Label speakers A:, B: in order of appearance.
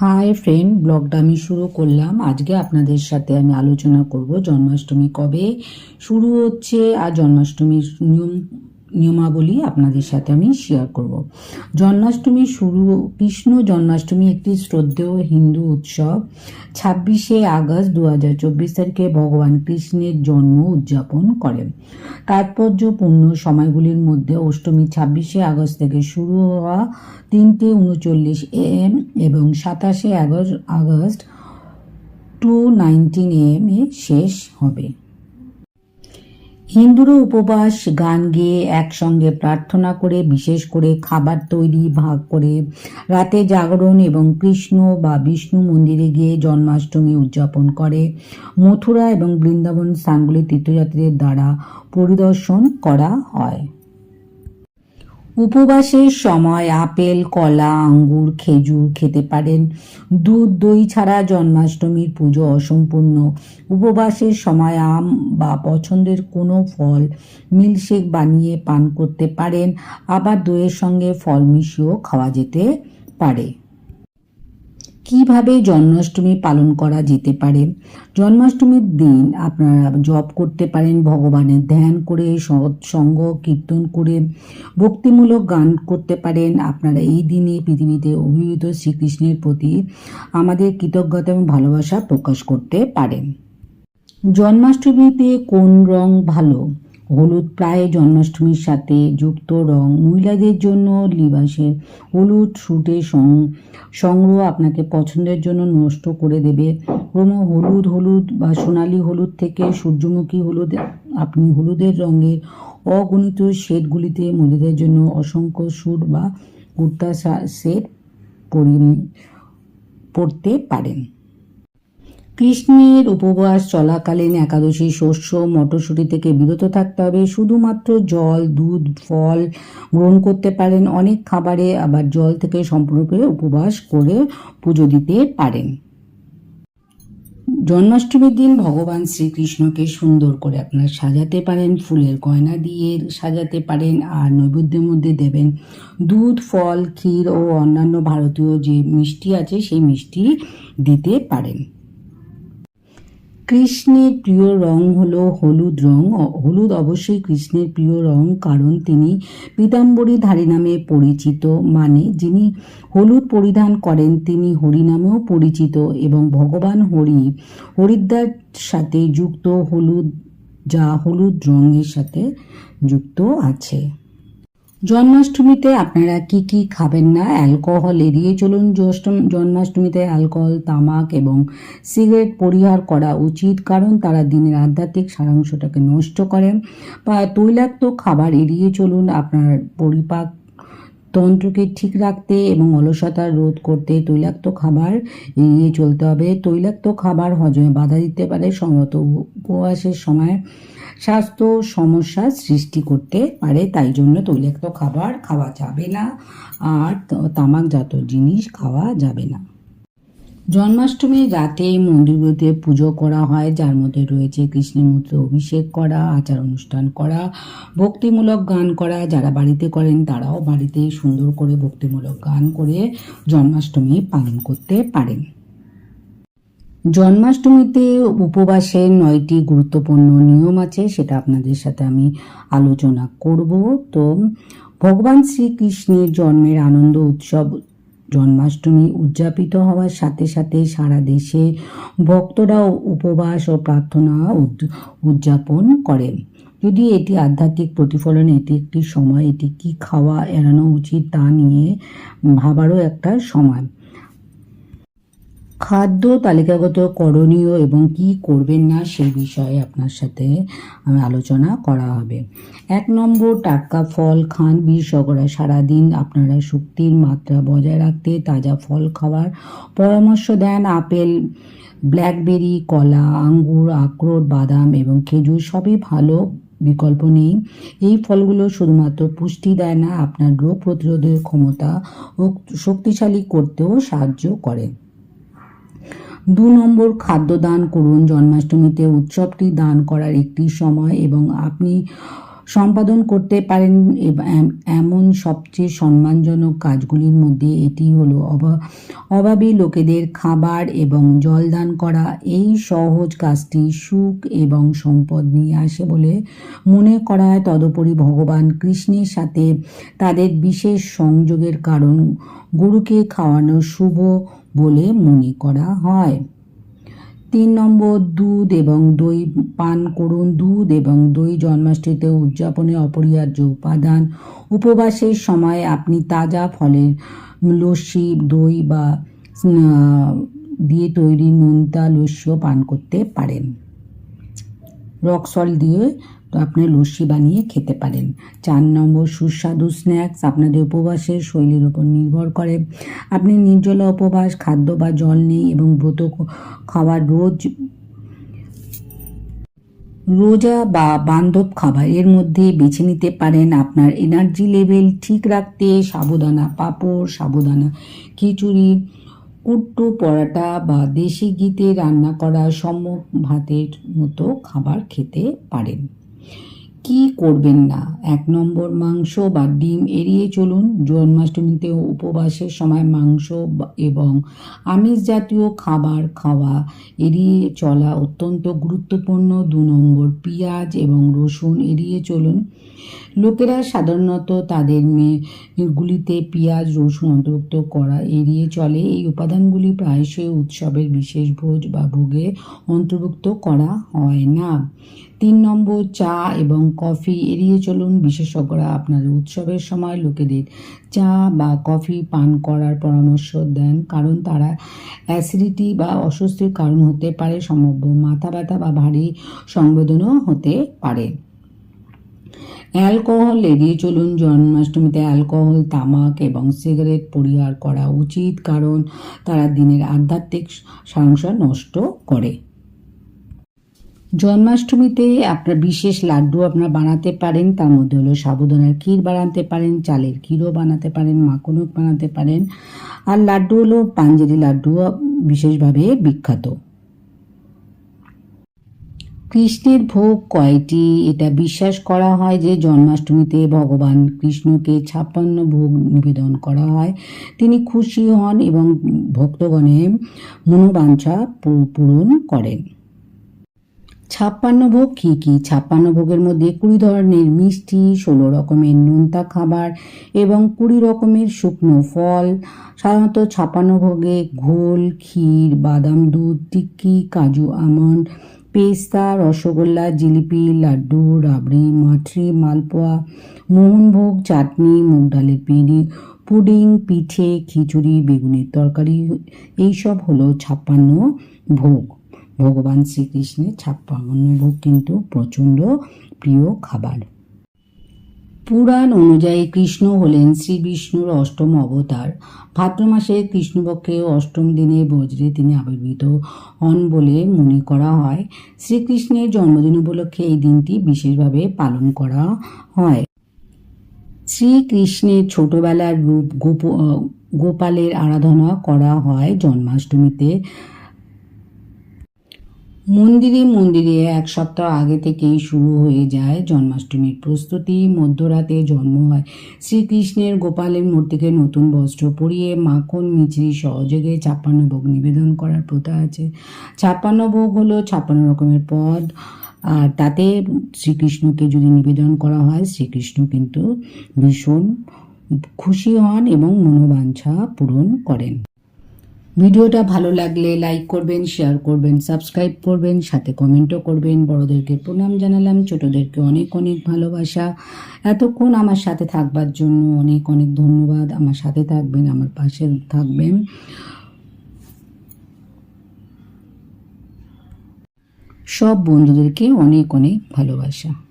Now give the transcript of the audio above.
A: Hi friend ব্লগটা আমি শুরু করলাম। আজকে আপনাদের সাথে আমি আলোচনা করব জন্মাষ্টমী কবে? শুরু হচ্ছে আর জন্মাষ্টমীর নিয়ম নিয়মাবলী আপনাদের সাথে আমি শেয়ার করব। জন্মাষ্টমী শুরু, কৃষ্ণ জন্মাষ্টমী একটি শ্রদ্ধেয় হিন্দু উৎসব। ছাব্বিশে আগস্ট দু হাজার চব্বিশ তারিখে ভগবান কৃষ্ণের জন্ম উদযাপন করেন। তাৎপর্যপূর্ণ সময়গুলির মধ্যে অষ্টমী ছাব্বিশে আগস্ট থেকে শুরু হওয়া তিনটে উনচল্লিশ এম এবং সাতাশে আগস্ট আগস্ট টু নাইনটিন এম এ শেষ হবে। হিন্দুরা উপবাস, গান গেয়ে একসঙ্গে প্রার্থনা করে, বিশেষ করে খাবার তৈরি ভাগ করে। রাতে জাগরণ এবং কৃষ্ণ বা বিষ্ণু মন্দিরে গিয়ে জন্মাষ্টমী উদযাপন করে। মথুরা এবং বৃন্দাবন স্থানগুলি তীর্থযাত্রীদের দ্বারা পরিদর্শন করা হয়। উপবাসের সময় আপেল, কলা, আঙ্গুর, খেজুর খেতে পারেন। দুধ, দই ছাড়া জন্মাষ্টমীর পুজো অসম্পূর্ণ। উপবাসের সময় আম বা পছন্দের কোনো ফল মিল্কশেক বানিয়ে পান করতে পারেন। আবার দইয়ের সঙ্গে ফল মিশিয়েও খাওয়া যেতে পারে। কীভাবে জন্মাষ্টমী পালন করা যেতে পারে? জন্মাষ্টমীর দিন আপনারা জপ করতে পারেন, ভগবানের ধ্যান করে সৎসঙ্গ কীর্তন করে, ভক্তিমূলক গান করতে পারেন। আপনারা এই দিনে পৃথিবীতে অভিহিত শ্রীকৃষ্ণের প্রতি আমাদের কৃতজ্ঞতা এবং ভালোবাসা প্রকাশ করতে পারেন। জন্মাষ্টমীতে কোন রং ভালো? হলুদ প্রায় জন্মাষ্টমীর সাথে যুক্ত রং। মহিলাদের জন্য লিবাসের হলুদ সুটে সংগ্রহ আপনাকে পছন্দের জন্য নষ্ট করে দেবে। কোনো হলুদ হলুদ বা সোনালি হলুদ থেকে সূর্যমুখী হলুদ আপনি হলুদের রঙের অগণিত শেডগুলিতে মহিলাদের জন্য অসংখ্য স্যুট বা কুর্তা সেট পরি পরতে পারেন। কৃষ্ণের উপবাস চলাকালীন একাদশী শস্য, মটরশুঁটি থেকে বিরত থাকতে হবে। শুধুমাত্র জল, দুধ, ফল গ্রহণ করতে পারেন। অনেক খাবারে আবার জল থেকে সম্পূর্ণরূপে উপবাস করে পুজো দিতে পারেন। জন্মাষ্টমীর দিন ভগবান শ্রীকৃষ্ণকে সুন্দর করে আপনারা সাজাতে পারেন, ফুলের গয়না দিয়ে সাজাতে পারেন আর নৈবেদ্যের মধ্যে দেবেন দুধ, ফল, ক্ষীর ও অন্যান্য ভারতীয় যে মিষ্টি আছে সেই মিষ্টি দিতে পারেন। কৃষ্ণের প্রিয় রং হলো হলুদ রং। হলুদ অবশ্যই কৃষ্ণের প্রিয় রং, কারণ তিনি পীতাম্বরীধারী নামে পরিচিত। মানে যিনি হলুদ পরিধান করেন, তিনি হরি নামেও পরিচিত এবং ভগবান হরি, হরিদ্বার সাথে যুক্ত হলুদ, যা হলুদ রঙের সাথে যুক্ত আছে। জন্মাষ্টমীতে আপনারা কি কি খাবেন না? অ্যালকোহল এড়িয়ে চলুন। জন্মাষ্টমীতে অ্যালকোহল, তামাক এবং সিগারেট পরিহার করা উচিত, কারণ তারা দিনের আধ্যাত্মিক সারাংশটাকে নষ্ট করেন বা তৈলাক্ত খাবার এড়িয়ে চলুন। আপনার পরিপাক তন্ত্রকে ঠিক রাখতে এবং অলসতা রোধ করতে তৈলাক্ত খাবার এড়িয়ে চলতে হবে। তৈলাক্ত খাবার হজমে বাধা দিতে পারে। সম্ভবত উপবাসের সময় স্বাস্থ্য সমস্যার সৃষ্টি করতে পারে, তাই জন্য তৈলাক্ত খাবার খাওয়া যাবে না আর তামাকজাত জিনিস খাওয়া যাবে না। জন্মাষ্টমীর রাতে মন্দিরগুলোতে পুজো করা হয়, যার মধ্যে রয়েছে কৃষ্ণের মূর্তি অভিষেক করা, আচার অনুষ্ঠান করা, ভক্তিমূলক গান করা। যারা বাড়িতে করেন তারাও বাড়িতে সুন্দর করে ভক্তিমূলক গান করে জন্মাষ্টমী পালন করতে পারেন। জন্মাষ্টমীতে উপবাসের নয়টি গুরুত্বপূর্ণ নিয়ম আছে, সেটা আপনাদের সাথে আমি আলোচনা করব। তো ভগবান শ্রীকৃষ্ণের জন্মের আনন্দ উৎসব জন্মাষ্টমী উদযাপিত হওয়ার সাথে সাথে সারা দেশে ভক্তরাও উপবাস ও প্রার্থনা উদযাপন করেন যদি এটি আধ্যাত্মিক প্রতিফলন, এটি একটি সময়, এটি কি খাওয়া এড়ানো উচিত তা নিয়ে ভাবারও একটা সময়। খাদ্য তালিকাগত করণীয় এবং কি করবেন না সেই বিষয়ে আপনার সাথে আলোচনা করা হবে। এক নম্বর, টাটকা ফল খান। বিষ অগরা সারাদিন আপনারা শক্তির মাত্রা বজায় রাখতে তাজা ফল খাওয়ার পরামর্শ দেন। আপেল, ব্ল্যাকবেরি, কলা, আঙ্গুর, আখরোট, বাদাম এবং খেজুর সবই ভালো বিকল্প নেই। এই ফলগুলো শুধুমাত্র পুষ্টি দেয় না, আপনার রোগ প্রতিরোধের ক্ষমতা ও শক্তিশালী করতেও সাহায্য করে। দু নম্বর খাদ্য দান করুন। জন্মাষ্টমীতে উৎসবটি দান করার একটি সময় এবং আপনি সম্পাদন করতে পারেন এমন সবচেয়ে সম্মানজনক কাজগুলির মধ্যে এটি হলো অভা- অভাবী লোকেদের খাবার এবং জলদান করা। এই সহজ কাজটি সুখ এবং সম্পদ নিয়ে আসে বলে মনে করা হয় তদুপরি ভগবান কৃষ্ণের সাথে তাদের বিশেষ সংযোগের কারণ গুরুকে খাওয়ানো শুভ বলে মনে করা হয়। তিন নম্বর দুধ এবং দই পান করুন। দুধ এবং দই জন্মাষ্টমীতে উদযাপনে অপরিহার্য উপাদান। উপবাসের সময় আপনি তাজা ফলের লস্যি, দই বা দিয়ে তৈরি নোনতা লস্যিও পান করতে পারেন। রক সল্ট দিয়ে তো আপনি লস্যি বানিয়ে খেতে পারেন। চার নম্বর সুস্বাদু স্ন্যাক্স আপনাদের উপবাসের শৈলীর উপর নির্ভর করে। আপনি নির্জলা উপবাস, খাদ্য বা জল নেই এবং ব্রত খাবার রোজ রোজা বা বান্ধব খাবার এর মধ্যে বেছে নিতে পারেন আপনার এনার্জি লেভেল ঠিক রাখতে সাবুদানা পাঁপড়, সাবুদানা খিচুড়ি কুট্টু পরাটা বা দেশি ঘিতে রান্না করা সম্মুখ ভাতের মতো খাবার খেতে পারেন। কি করবেন না? এক নম্বর মাংস বা ডিম এড়িয়ে চলুন। জন্মাষ্টমীতে উপবাসের সময় মাংস এবং আমিষ জাতীয় খাবার খাওয়া এড়িয়ে চলা অত্যন্ত গুরুত্বপূর্ণ। দু নম্বর পেঁয়াজ এবং রসুন এড়িয়ে চলুন। লোকেরা সাধারণত তাদের মেয়েগুলিতে পেঁয়াজ, রসুন অন্তর্ভুক্ত করা এড়িয়ে চলে। এই উপাদানগুলি প্রায়শই উৎসবের বিশেষ ভোজ বা ভোগে অন্তর্ভুক্ত করা হয় না। তিন নম্বর, চা এবং কফি এড়িয়ে চলুন। বিশেষজ্ঞরা আপনাদের উৎসবের সময় লোকেদের চা বা কফি পান করার পরামর্শ দেন, কারণ তারা অ্যাসিডিটি বা অস্বস্তির কারণ হতে পারে, সম্ভাব্য মাথা ব্যথা বা ভারী সংবেদনও হতে পারে। অ্যালকোহল এড়িয়ে চলুন। জন্মাষ্টমীতে অ্যালকোহল, তামাক এবং সিগারেট পরিহার করা উচিত, কারণ তারা দিনের আধ্যাত্মিক সারাংশ নষ্ট করে। জন্মাষ্টমীতে আপনার বিশেষ লাড্ডু আপনার বানাতে পারেন, তার মধ্যে হলো সাবুদানার ক্ষীর বানাতে পারেন, চালের ক্ষীরও বানাতে পারেন, মাখনও বানাতে পারেন। আর লাড্ডু হলো পাঞ্জেরি লাড্ডু, বিশেষভাবে বিখ্যাত। কৃষ্ণের ভোগ কয়টি? এটা বিশ্বাস করা হয় যে জন্মাষ্টমীতে ভগবান কৃষ্ণকে ছাপ্পান্ন ভোগ নিবেদন করা হয়। তিনি খুশি হন এবং ভক্তগণের মনোবাঞ্ছা পূরণ করেন। ছাপ্পান্ন ভোগ কী কী? ছাপ্পান্ন ভোগের মধ্যে কুড়ি ধরনের মিষ্টি, ষোলো রকমের নোনতা খাবার এবং কুড়ি রকমের শুকনো ফল। সাধারণত ছাপ্পান্ন ভোগে ঘোল, ক্ষীর, বাদাম, দুধ, টিক্কি, কাজু, আমন্ড পেস্তা, রসগোল্লা, জিলিপি, লাড্ডু, রাবড়ি, মাঠরি, মালপোয়া, মোহনভোগ, চাটনি, মুগ ডালের পিঁড়ি পুডিং, পিঠে, খিচুড়ি, বেগুনের তরকারি, এইসব হলো ছাপ্পান্ন ভোগ। ভগবান শ্রীকৃষ্ণের ছাপ্পান্ন ভোগ কিন্তু প্রচণ্ড প্রিয় খাবার। পুরাণ অনুযায়ী কৃষ্ণ হলেন শ্রী বিষ্ণুর অষ্টম অবতার। ভাদ্র মাসে কৃষ্ণপক্ষে অষ্টম দিনে বজ্রে তিনি আবির্ভূত হন বলে মনে করা হয়। শ্রীকৃষ্ণের জন্মদিন উপলক্ষে এই দিনটি বিশেষভাবে পালন করা হয়। শ্রীকৃষ্ণের ছোটবেলার রূপ গোপ গোপালের আরাধনা করা হয় জন্মাষ্টমীতে। মন্দিরে মন্দিরে এক সপ্তাহ আগে থেকেই শুরু হয়ে যায় জন্মাষ্টমীর প্রস্তুতি। মধ্যরাতে জন্ম হয় শ্রীকৃষ্ণের গোপালের মূর্তিকে নতুন বস্ত্র পরিয়ে মাখন, মিছরি সহযোগে ছাপ্পান্ন ভোগ নিবেদন করার প্রথা আছে। ছাপ্পান্ন ভোগ হলো ছাপ্পান্ন রকমের পদ। আর তাতে শ্রীকৃষ্ণকে যদি নিবেদন করা হয়, শ্রীকৃষ্ণ কিন্তু ভীষণ খুশি হন এবং মনোবাঞ্ছা পূরণ করেন। ভিডিওটা ভালো লাগলে লাইক করবেন শেয়ার করবেন সাবস্ক্রাইব করবেন, সাথে কমেন্টও করবেন। বড়দেরকে প্রণাম জানালাম, ছোটদেরকে অনেক অনেক ভালোবাসা। এতক্ষণ আমার সাথে থাকবার জন্য অনেক অনেক ধন্যবাদ। আমার সাথে থাকবেন, আমার পাশে থাকবেন। সব বন্ধুদেরকে অনেক অনেক ভালোবাসা।